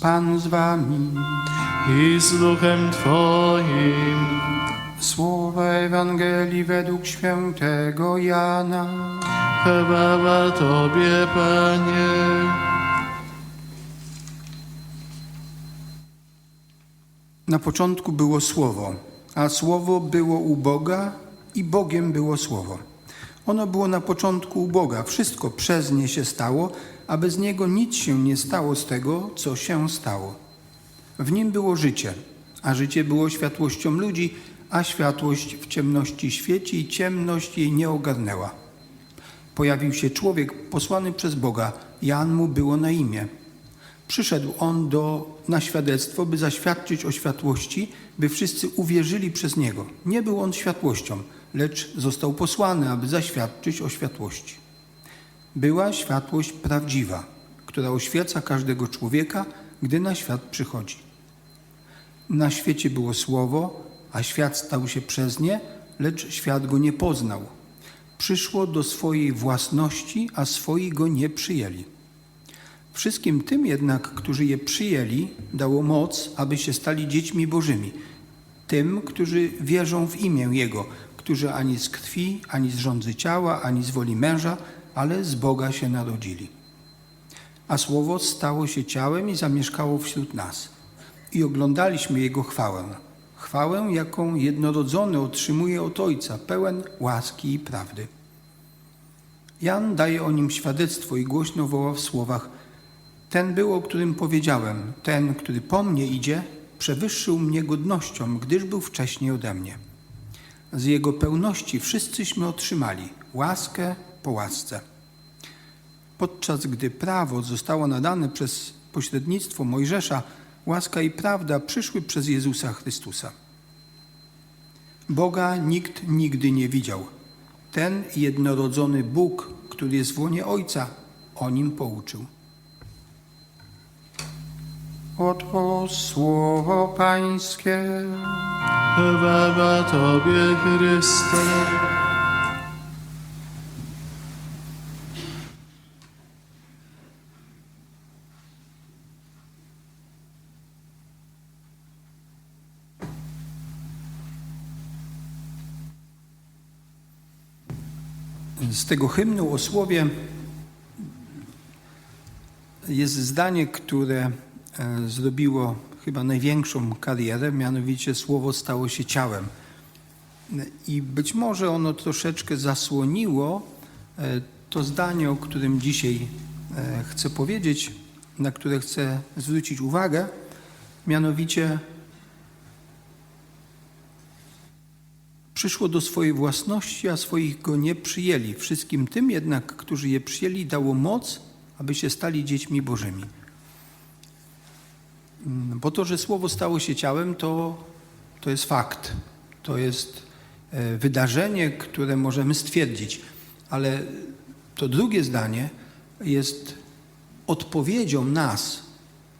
Pan z wami. i z duchem Twoim. Słowa Ewangelii według świętego Jana. Chwała Tobie, Panie. Na początku było Słowo, a Słowo było u Boga i Bogiem było Słowo. Ono było na początku u Boga. Wszystko przez nie się stało, a bez niego nic się nie stało z tego, co się stało. W nim było życie, a życie było światłością ludzi, a światłość w ciemności świeci i ciemność jej nie ogarnęła. Pojawił się człowiek posłany przez Boga, Jan mu było na imię. Przyszedł on do, na świadectwo, by zaświadczyć o światłości, by wszyscy uwierzyli przez niego. Nie był on światłością, lecz został posłany, aby zaświadczyć o światłości. Była światłość prawdziwa, która oświeca każdego człowieka, gdy na świat przychodzi. Na świecie było słowo, a świat stał się przez nie, lecz świat go nie poznał. Przyszło do swojej własności, a swoi go nie przyjęli. Wszystkim tym jednak, którzy je przyjęli, dało moc, aby się stali dziećmi Bożymi. Tym, którzy wierzą w imię Jego, którzy ani z krwi, ani z rządzy ciała, ani z woli męża, ale z Boga się narodzili. A Słowo stało się ciałem i zamieszkało wśród nas. I oglądaliśmy Jego chwałę. Chwałę, jaką jednorodzony otrzymuje od Ojca, pełen łaski i prawdy. Jan daje o nim świadectwo i głośno woła w słowach Ten był, o którym powiedziałem, ten, który po mnie idzie, przewyższył mnie godnością, gdyż był wcześniej ode mnie. Z jego pełności wszyscyśmy otrzymali łaskę po łasce. Podczas gdy prawo zostało nadane przez pośrednictwo Mojżesza, łaska i prawda przyszły przez Jezusa Chrystusa. Boga nikt nigdy nie widział. Ten jednorodzony Bóg, który jest w łonie Ojca, o nim pouczył. Oto słowo Pańskie. Chwała Tobie, Chryste. Z tego hymnu o słowie jest zdanie, które e, zrobiło chyba największą karierę, mianowicie słowo stało się ciałem. I być może ono troszeczkę zasłoniło e, to zdanie, o którym dzisiaj e, chcę powiedzieć, na które chcę zwrócić uwagę, mianowicie przyszło do swojej własności, a swoich go nie przyjęli. Wszystkim tym jednak, którzy je przyjęli, dało moc, aby się stali dziećmi Bożymi. Mm, Bo to, że Słowo stało się ciałem, to, to jest fakt. To jest e, wydarzenie, które możemy stwierdzić. Ale to drugie zdanie jest odpowiedzią nas,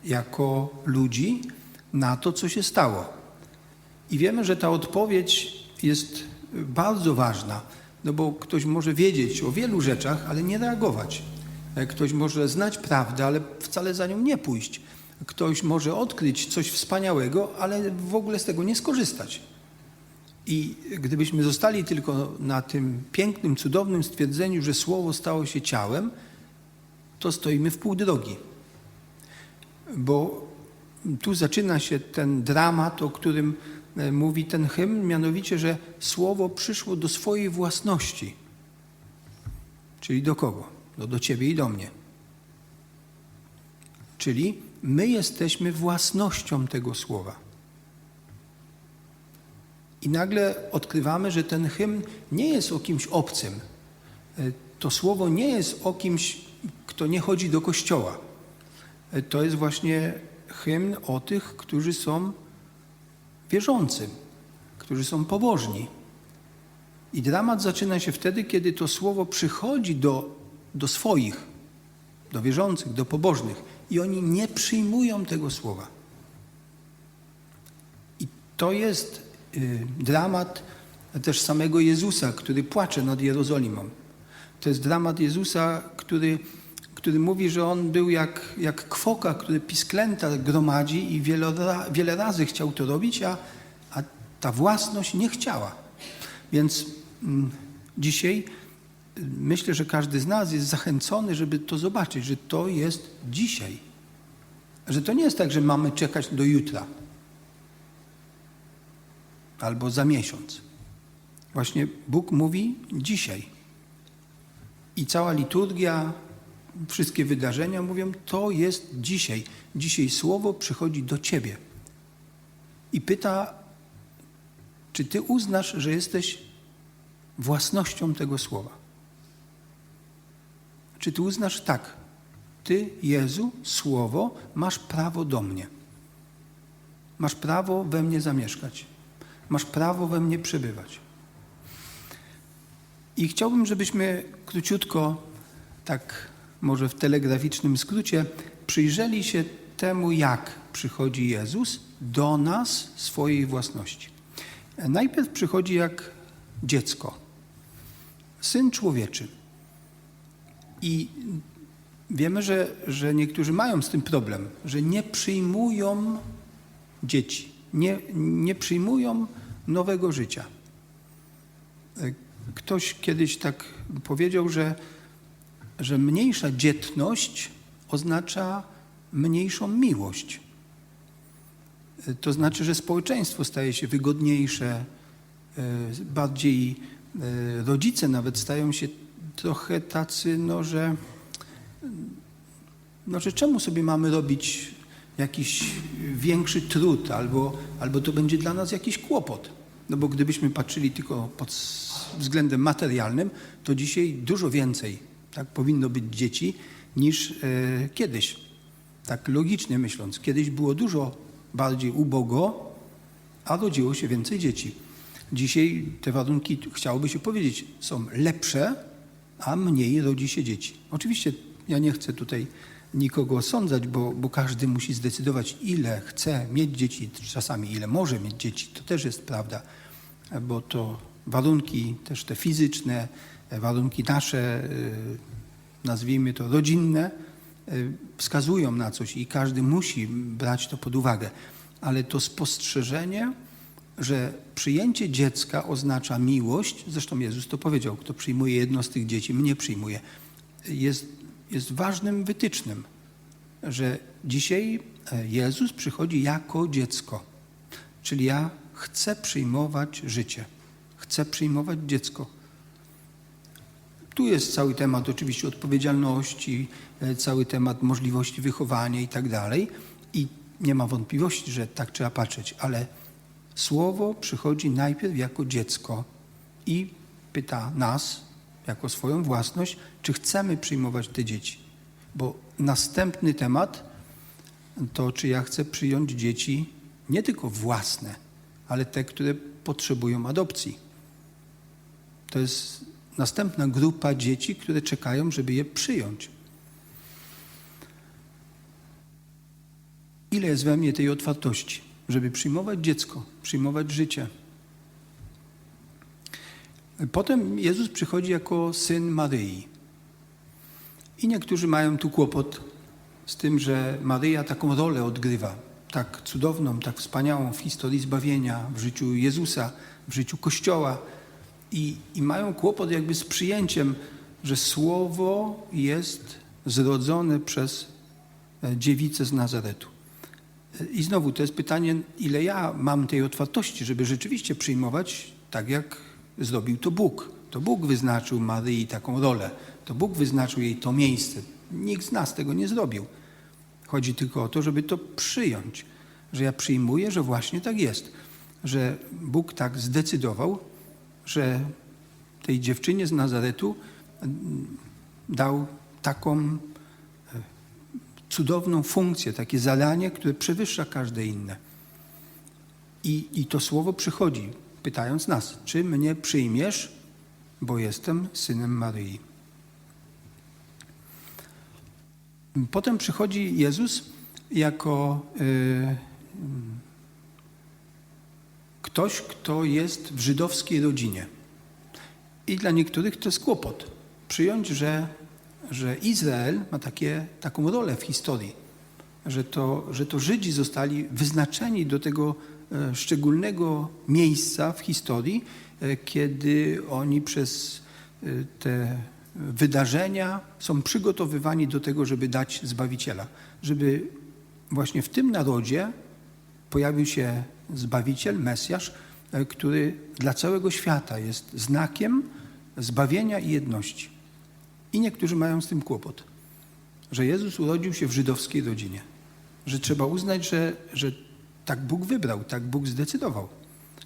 jako ludzi, na to, co się stało. I wiemy, że ta odpowiedź jest bardzo ważna, no bo ktoś może wiedzieć o wielu rzeczach, ale nie reagować. E, Ktoś może znać prawdę, ale wcale za nią nie pójść. Ktoś może odkryć coś wspaniałego, ale w ogóle z tego nie skorzystać. I gdybyśmy zostali tylko na tym pięknym, cudownym stwierdzeniu, że Słowo stało się ciałem, to stoimy w pół drogi. Bo tu zaczyna się ten dramat, o którym mówi ten hymn, mianowicie, że Słowo przyszło do swojej własności. Czyli do kogo? No do ciebie i do mnie. Czyli my jesteśmy własnością tego Słowa. I nagle odkrywamy, że ten hymn nie jest o kimś obcym. E, To słowo nie jest o kimś, kto nie chodzi do kościoła. E, To jest właśnie hymn o tych, którzy są wierzący, którzy są pobożni. I dramat zaczyna się wtedy, kiedy to słowo przychodzi do, do swoich, do wierzących, do pobożnych i oni nie przyjmują tego słowa. I to jest y, dramat też samego Jezusa, który płacze nad Jerozolimą. To jest dramat Jezusa, który, który mówi, że on był jak, jak kwoka, który pisklęta gromadzi i wiele, ra- wiele razy chciał to robić, a, a ta własność nie chciała. Więc mm, dzisiaj y, myślę, że każdy z nas jest zachęcony, żeby to zobaczyć, że to jest dzisiaj. Że to nie jest tak, że mamy czekać do jutra albo za miesiąc. Właśnie Bóg mówi dzisiaj. I cała liturgia, wszystkie wydarzenia mówią, to jest dzisiaj. Dzisiaj słowo przychodzi do ciebie i pyta, czy ty uznasz, że jesteś własnością tego słowa? Czy ty uznasz tak, ty, Jezu, słowo, masz prawo do mnie. Masz prawo we mnie zamieszkać. Masz prawo we mnie przebywać. I chciałbym, żebyśmy króciutko, tak może w telegraficznym skrócie, przyjrzeli się temu, jak przychodzi Jezus do nas swojej własności. Najpierw przychodzi jak dziecko, syn człowieczy. I wiemy, że, że niektórzy mają z tym problem, że nie przyjmują dzieci, nie, nie przyjmują nowego życia. Ktoś kiedyś tak powiedział, że, że mniejsza dzietność oznacza mniejszą miłość. To znaczy, że społeczeństwo staje się wygodniejsze, e, bardziej e, rodzice nawet stają się trochę tacy, no że, no, że czemu sobie mamy robić jakiś większy trud, albo, albo to będzie dla nas jakiś kłopot. No bo gdybyśmy patrzyli tylko pod względem materialnym, to dzisiaj dużo więcej tak, powinno być dzieci niż e, kiedyś. Tak logicznie myśląc, kiedyś było dużo bardziej ubogo, a rodziło się więcej dzieci. Dzisiaj te warunki, chciałoby się powiedzieć, są lepsze, a mniej rodzi się dzieci. Oczywiście ja nie chcę tutaj nikogo osądzać, bo, bo każdy musi zdecydować, ile chce mieć dzieci, czasami ile może mieć dzieci. To też jest prawda, bo to warunki też te fizyczne, warunki nasze, y, nazwijmy to rodzinne, y, wskazują na coś i każdy musi brać to pod uwagę. Ale to spostrzeżenie, że przyjęcie dziecka oznacza miłość, zresztą Jezus to powiedział, kto przyjmuje jedno z tych dzieci, mnie przyjmuje, jest, jest ważnym wytycznym, że dzisiaj e, Jezus przychodzi jako dziecko, czyli ja chcę przyjmować życie, chcę przyjmować dziecko. Tu jest cały temat oczywiście odpowiedzialności, e, cały temat możliwości wychowania i tak dalej. I nie ma wątpliwości, że tak trzeba patrzeć, ale słowo przychodzi najpierw jako dziecko i pyta nas, jako swoją własność, czy chcemy przyjmować te dzieci. Bo następny temat to, czy ja chcę przyjąć dzieci nie tylko własne, ale te, które potrzebują adopcji. To jest następna grupa dzieci, które czekają, żeby je przyjąć. Ile jest we mnie tej otwartości, żeby przyjmować dziecko, przyjmować życie? Potem Jezus przychodzi jako syn Maryi. I niektórzy mają tu kłopot z tym, że Maryja taką rolę odgrywa, tak cudowną, tak wspaniałą w historii zbawienia, w życiu Jezusa, w życiu Kościoła. I, I mają kłopot jakby z przyjęciem, że Słowo jest zrodzone przez e, dziewicę z Nazaretu. I znowu to jest pytanie, ile ja mam tej otwartości, żeby rzeczywiście przyjmować tak, jak zrobił to Bóg. To Bóg wyznaczył Maryi taką rolę. To Bóg wyznaczył jej to miejsce. Nikt z nas tego nie zrobił. Chodzi tylko o to, żeby to przyjąć, że ja przyjmuję, że właśnie tak jest, że Bóg tak zdecydował, że tej dziewczynie z Nazaretu mm, dał taką e, cudowną funkcję, takie zadanie, które przewyższa każde inne. I, I to słowo przychodzi, pytając nas, czy mnie przyjmiesz, bo jestem synem Maryi. Potem przychodzi Jezus jako y, ktoś, kto jest w żydowskiej rodzinie. I dla niektórych to jest kłopot. Przyjąć, że, że Izrael ma takie, taką rolę w historii, że to, że to Żydzi zostali wyznaczeni do tego e, szczególnego miejsca w historii, e, kiedy oni przez e, te wydarzenia są przygotowywani do tego, żeby dać Zbawiciela, żeby właśnie w tym narodzie pojawił się Zbawiciel, Mesjasz, e, który dla całego świata jest znakiem zbawienia i jedności. I niektórzy mają z tym kłopot, że Jezus urodził się w żydowskiej rodzinie, że trzeba uznać, że, że tak Bóg wybrał, tak Bóg zdecydował.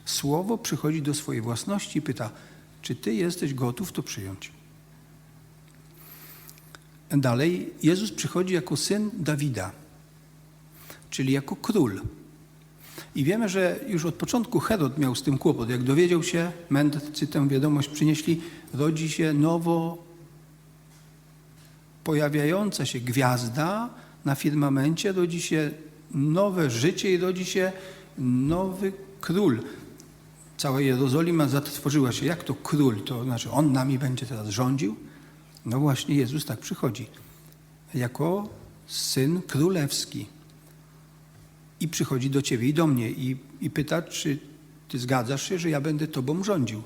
Słowo przychodzi do swojej własności i pyta, czy ty jesteś gotów to przyjąć? Dalej, Jezus przychodzi jako syn Dawida, czyli jako król. I wiemy, że już od początku Herod miał z tym kłopot. Jak dowiedział się, mędrcy tę wiadomość przynieśli, rodzi się nowo pojawiająca się gwiazda na firmamencie, rodzi się nowe życie i rodzi się nowy król. Cała Jerozolima zatrwożyła się. Jak to król? To znaczy on nami będzie teraz rządził? No właśnie Jezus tak przychodzi. Jako syn królewski i przychodzi do ciebie i do mnie i, i pyta, czy ty zgadzasz się, że ja będę tobą rządził,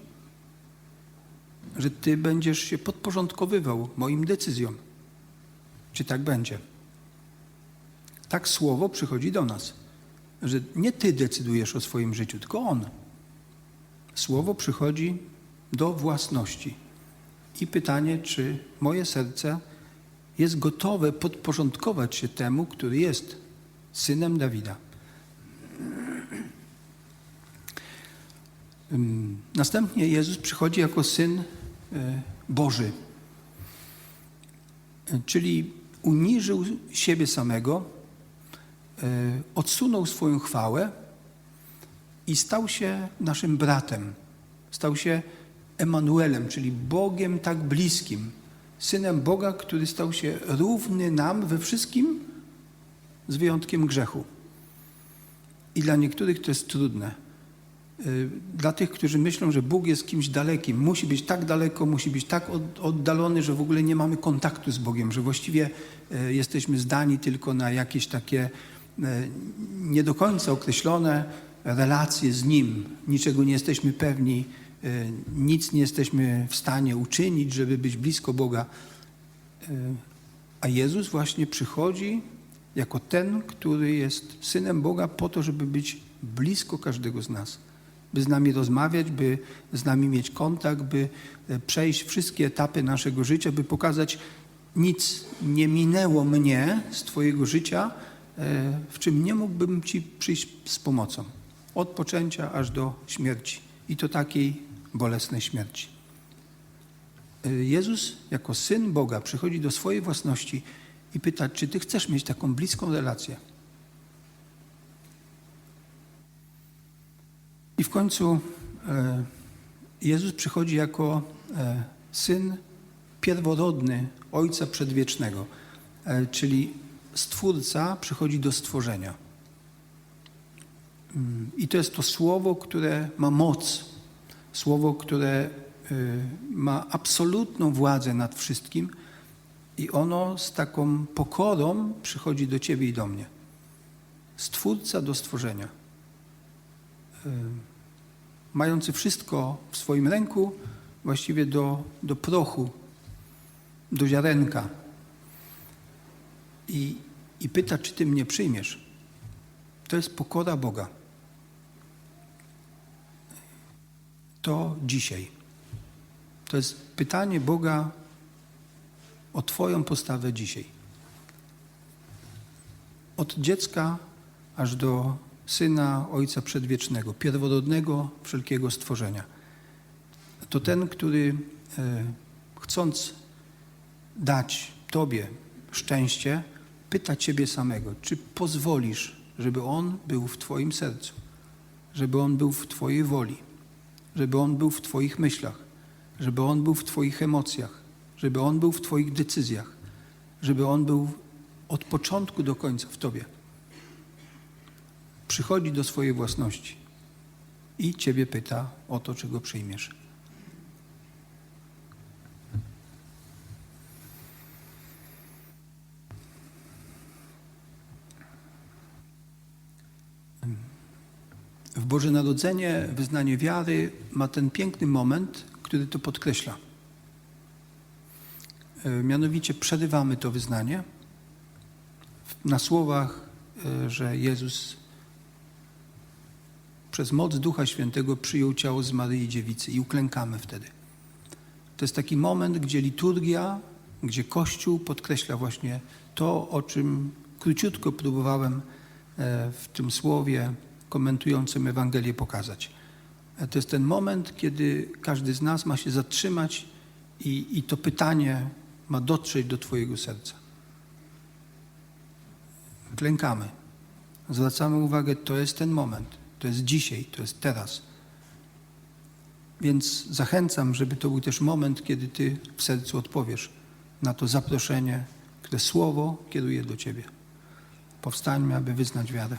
że ty będziesz się podporządkowywał moim decyzjom. Czy tak będzie? Tak słowo przychodzi do nas, że nie ty decydujesz o swoim życiu, tylko on. Słowo przychodzi do własności. I pytanie, czy moje serce jest gotowe podporządkować się temu, który jest synem Dawida. Następnie Jezus przychodzi jako syn e, Boży, E, czyli uniżył siebie samego, e, odsunął swoją chwałę i stał się naszym bratem. Stał się Emanuelem, czyli Bogiem tak bliskim, synem Boga, który stał się równy nam we wszystkim, z wyjątkiem grzechu. I dla niektórych to jest trudne. Y, Dla tych, którzy myślą, że Bóg jest kimś dalekim, musi być tak daleko, musi być tak od- oddalony, że w ogóle nie mamy kontaktu z Bogiem, że właściwie y, jesteśmy zdani tylko na jakieś takie y, nie do końca określone relacje z Nim. Niczego nie jesteśmy pewni, nic nie jesteśmy w stanie uczynić, żeby być blisko Boga. A Jezus właśnie przychodzi jako ten, który jest synem Boga, po to, żeby być blisko każdego z nas, by z nami rozmawiać, by z nami mieć kontakt, by e, przejść wszystkie etapy naszego życia, by pokazać, nic nie minęło mnie z Twojego życia, e, w czym nie mógłbym Ci przyjść z pomocą. Od poczęcia aż do śmierci. I to takiej bolesnej śmierci. E, Jezus jako syn Boga przychodzi do swojej własności i pyta, czy ty chcesz mieć taką bliską relację? I w końcu e, Jezus przychodzi jako e, syn pierworodny Ojca Przedwiecznego, e, czyli Stwórca przychodzi do stworzenia. Mm, I to jest to słowo, które ma moc, słowo, które ma absolutną władzę nad wszystkim i ono z taką pokorą przychodzi do ciebie i do mnie. Stwórca do stworzenia. Y, Mający wszystko w swoim ręku, właściwie do, do prochu, do ziarenka. I, I pyta, czy ty mnie przyjmiesz. To jest pokora Boga. To dzisiaj. To jest pytanie Boga o Twoją postawę dzisiaj. Od dziecka aż do syna Ojca Przedwiecznego, pierworodnego wszelkiego stworzenia. To ten, który e, chcąc dać Tobie szczęście, pyta Ciebie samego, czy pozwolisz, żeby On był w Twoim sercu, żeby On był w Twojej woli, żeby On był w Twoich myślach, żeby On był w Twoich emocjach, żeby On był w Twoich decyzjach, żeby On był od początku do końca w Tobie. Przychodzi do swojej własności i Ciebie pyta o to, czego przyjmiesz. W Boże Narodzenie wyznanie wiary ma ten piękny moment, który to podkreśla. E, Mianowicie przerywamy to wyznanie na słowach, e, że Jezus przez moc Ducha Świętego przyjął ciało z Maryi Dziewicy i uklękamy wtedy. To jest taki moment, gdzie liturgia, gdzie Kościół podkreśla właśnie to, o czym króciutko próbowałem e, w tym słowie komentującym Ewangelię pokazać. To jest ten moment, kiedy każdy z nas ma się zatrzymać i, i to pytanie ma dotrzeć do Twojego serca. Klękamy. Zwracamy uwagę, to jest ten moment, to jest dzisiaj, to jest teraz. Więc zachęcam, żeby to był też moment, kiedy Ty w sercu odpowiesz na to zaproszenie, które Słowo kieruje do Ciebie. Powstańmy, aby wyznać wiarę.